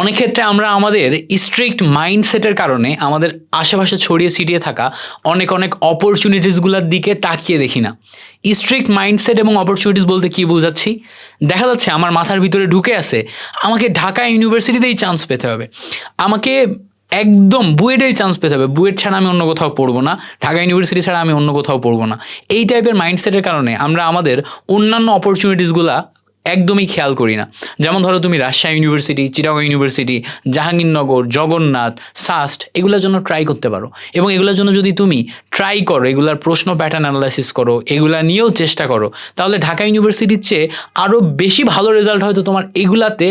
অনেক ক্ষেত্রে আমরা আমাদের স্ট্রিক্ট মাইন্ডসেটের কারণে আমাদের আশেপাশে ছড়িয়ে ছিটিয়ে থাকা অনেক অনেক অপরচুনিটিসগুলোর দিকে তাকিয়ে দেখি না। স্ট্রিক্ট মাইন্ডসেট এবং অপরচুনিটিস বলতে কি বোঝাচ্ছি? দেখা যাচ্ছে আমার মাথার ভিতরে ঢুকে আছে, আমাকে ঢাকা ইউনিভার্সিটিতেই চান্স পেতে হবে। আমাকে একদম বুয়েটেই চান্স পেতে হবে। বুয়েট ছাড়া আমি অন্য কোথাও পড়ব না, ঢাকা ইউনিভার্সিটি ছাড়া আমি অন্য কোথাও পড়ব না। এই টাইপের মাইন্ডসেটের কারণে আমরা আমাদের অন্যান্য অপরচুনিটিসগুলা একদমই খেয়াল করি না। যেমন ধরো তুমি Rajshahi university Chittagong university Jahangirnagar Jagannath SUST এগুলোর জন্য ট্রাই করতে পারো। এবং এগুলোর জন্য যদি তুমি ট্রাই করো, এগুলার প্রশ্ন প্যাটার্ন অ্যানালাইসিস করো, এগুলা নিয়েও চেষ্টা করো, তাহলে ঢাকা ইউনিভার্সিটির চেয়ে আরও বেশি ভালো রেজাল্ট হয়তো তোমার এগুলাতে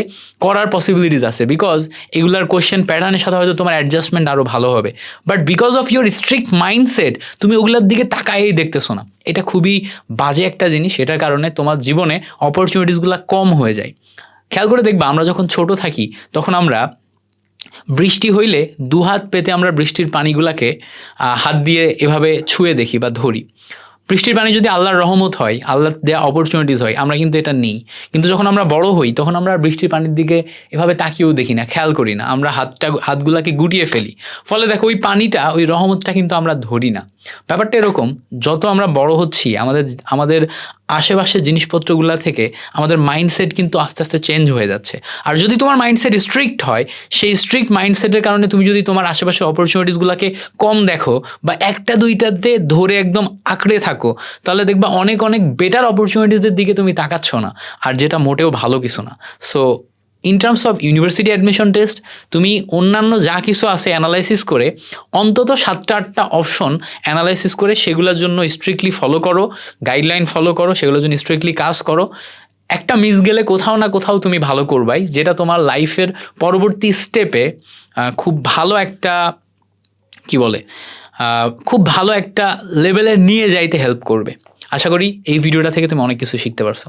করার পসিবিলিটিস আছে। বিকজ এগুলার কোয়েশ্চেন প্যাটার্নের সাথে হয়তো তোমার অ্যাডজাস্টমেন্ট আরও ভালো হবে। But because of your strict mindset তুমি ওগুলোর দিকে তাকায়েই দেখতেছো না। এটা খুবই বাজে একটা জিনিস এটার কারণে তোমার জীবনে অপরচুনিটিসগুলো কম হয়ে যায়। খেয়াল করে দেখবা, আমরা যখন ছোট থাকি, তখন আমরা বৃষ্টি হইলে দুহাত পেতে আমরা বৃষ্টির পানিগুলাকে হাত দিয়ে এভাবে ছুঁয়ে দেখি বা ধরি। বৃষ্টির পানি যদি আল্লাহর রহমত হয়, আল্লাহ দেওয়া অপরচুনিটিস হয়, আমরা কিন্তু এটা নিই। কিন্তু যখন আমরা বড় হই, তখন আমরা বৃষ্টির পানির দিকে এভাবে তাকিয়েও দেখি না, খেয়াল করি না। আমরা হাতটা, হাতগুলাকে গুটিয়ে ফেলি। ফলে দেখো, ওই পানিটা, ওই রহমতটা কিন্তু আমরা ধরি না। ব্যাপারটা এরকম, যত আমরা বড় হচ্ছি, আমাদের আমাদের আশেপাশের জিনিসপত্রগুলো থেকে আমাদের মাইন্ডসেট কিন্তু আস্তে আস্তে চেঞ্জ হয়ে যাচ্ছে। আর যদি তোমার মাইন্ডসেট স্ট্রিক্ট হয়, সেই স্ট্রিক্ট মাইন্ডসেটের কারণে তুমি যদি তোমার আশেপাশের অপরচুনিটিসগুলোকে কম দেখো বা একটা দুইটাতে ধরে একদম আঁকড়ে থাকো তাহলে দেখবা অনেক অনেক বেটার অপরচুনিটিসের দিকে তুমি তাকাচ্ছ না, আর যেটা মোটেও ভালো কিছু না। So in terms of university admission test তুমি অন্যান্য যা কিছু আছে অ্যানালাইসিস করে, অন্তত সাতটা, আটটা অপশন অ্যানালাইসিস করে সেগুলোর জন্য স্ট্রিক্টলি ফলো করো গাইডলাইন ফলো করো, সেগুলোর জন্য স্ট্রিক্টলি কাজ করো। একটা মিস গেলে কোথাও না কোথাও তুমি ভালো করবাই, যেটা তোমার লাইফের পরবর্তী স্টেপে খুব ভালো একটা, কি বলে খুব ভালো একটা লেভেলে নিয়ে যাইতে হেল্প করবে। আশা করি এই ভিডিওটা থেকে তুমি অনেক কিছু শিখতে পারছ।